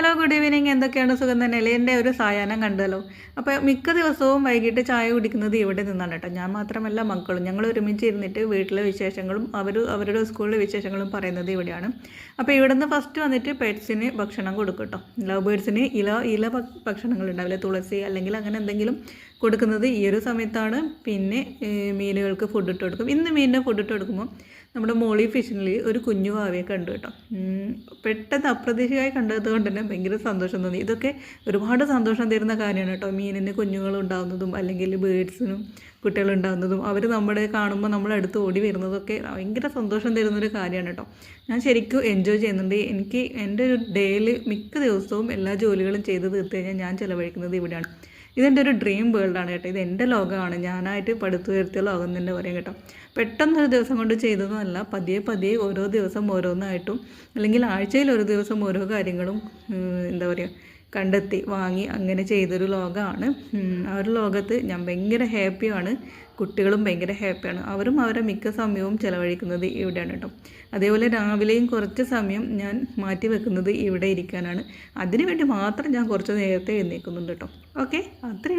Hello good evening എന്തൊക്കെയാണ് സുഖം തന്നെ എന്റെ ഒരു സായാഹ്നം കണ്ടല്ലോ. അപ്പോൾ മിക്ക ദിവസവും വൈകിട്ട് ചായ കുടിക്കുന്നത് ഇവിടെ നിന്നാണ് കേട്ടോ. ഞാൻ മാത്രമല്ല മക്കളും. ഞങ്ങൾ ഒരുമിച്ച് ഇരുന്നിട്ട് വീട്ടിലെ വിശേഷങ്ങളും അവർ അവരുടെ സ്കൂളിലെ വിശേഷങ്ങളും പറയുന്നത് ഇവിടെയാണ്. അപ്പോൾ ഇവിടെ നിന്ന് ഫസ്റ്റ് വന്നിട്ട് പെറ്റ്സിന് ഭക്ഷണം കൊടുക്കും കേട്ടോ. ലവ് ബേഡ്സിന് ഇല ഇല ഭക്ഷണങ്ങൾ ഉണ്ടാവില്ല? തുളസി അല്ലെങ്കിൽ അങ്ങനെ എന്തെങ്കിലും കൊടുക്കുന്നത് ഈ ഒരു സമയത്താണ്. പിന്നെ മീനുകൾക്ക് ഫുഡ് ഇട്ട് കൊടുക്കും. ഇന്ന് മീനിന്റെ ഫുഡ് ഇട്ട് കൊടുക്കുമ്പോൾ നമ്മുടെ മോളി ഫിഷിനിൽ ഒരു കുഞ്ഞു ഭാവിയെ കണ്ടു കേട്ടോ. പെട്ടെന്ന് അപ്രതീക്ഷിതമായി കണ്ടത് കൊണ്ട് തന്നെ ഭയങ്കര സന്തോഷം തോന്നി. ഇതൊക്കെ ഒരുപാട് സന്തോഷം തരുന്ന കാര്യമാണ് കേട്ടോ. മീനിന് കുഞ്ഞുങ്ങൾ ഉണ്ടാകുന്നതും അല്ലെങ്കിൽ ബേഡ്സിനും കുട്ടികളുണ്ടാകുന്നതും അവർ നമ്മുടെ കാണുമ്പോൾ നമ്മൾ അടുത്ത് ഓടി വരുന്നതൊക്കെ ഭയങ്കര സന്തോഷം തരുന്നൊരു കാര്യമാണ് കേട്ടോ. ഞാൻ ശരിക്കും എൻജോയ് ചെയ്യുന്നുണ്ട്. എനിക്ക് എന്റെ ഒരു ഡേയിൽ മിക്ക ദിവസവും എല്ലാ ജോലികളും ചെയ്ത് തീർത്ത് കഴിഞ്ഞാൽ ഞാൻ ചിലവഴിക്കുന്നത് ഇവിടെയാണ്. ഇതെന്റെ ഒരു ഡ്രീം വേൾഡാണ് കേട്ടോ. ഇത് എന്റെ ലോകമാണ്. ഞാനായിട്ട് പടുത്തുയർത്തിയ ലോകം തന്നെ പറയാം കേട്ടോ. പെട്ടെന്നൊരു ദിവസം കൊണ്ട് ചെയ്തതൊന്നുമല്ല പതിയെ പതിയെ ഓരോ ദിവസം ഓരോന്നായിട്ടും അല്ലെങ്കിൽ ആഴ്ചയിൽ ഒരു ദിവസം ഓരോ കാര്യങ്ങളും എന്താ പറയുക കണ്ടെത്തി വാങ്ങി അങ്ങനെ ചെയ്തൊരു ലോകമാണ്. ആ ഒരു ലോകത്ത് ഞാൻ ഭയങ്കര ഹാപ്പിയാണ്. കുട്ടികളും ഭയങ്കര ഹാപ്പിയാണ്. അവരും അവരുടെ മിക്ക സമയവും ചിലവഴിക്കുന്നത് ഇവിടെയാണ് കേട്ടോ. അതേപോലെ രാവിലെയും കുറച്ച് സമയം ഞാൻ മാറ്റി വെക്കുന്നത് ഇവിടെ ഇരിക്കാനാണ്. അതിനു വേണ്ടി മാത്രം ഞാൻ കുറച്ച് നേരത്തെ എഴുന്നേൽക്കുന്നുണ്ട് കേട്ടോ. ഓക്കെ? അത്രയും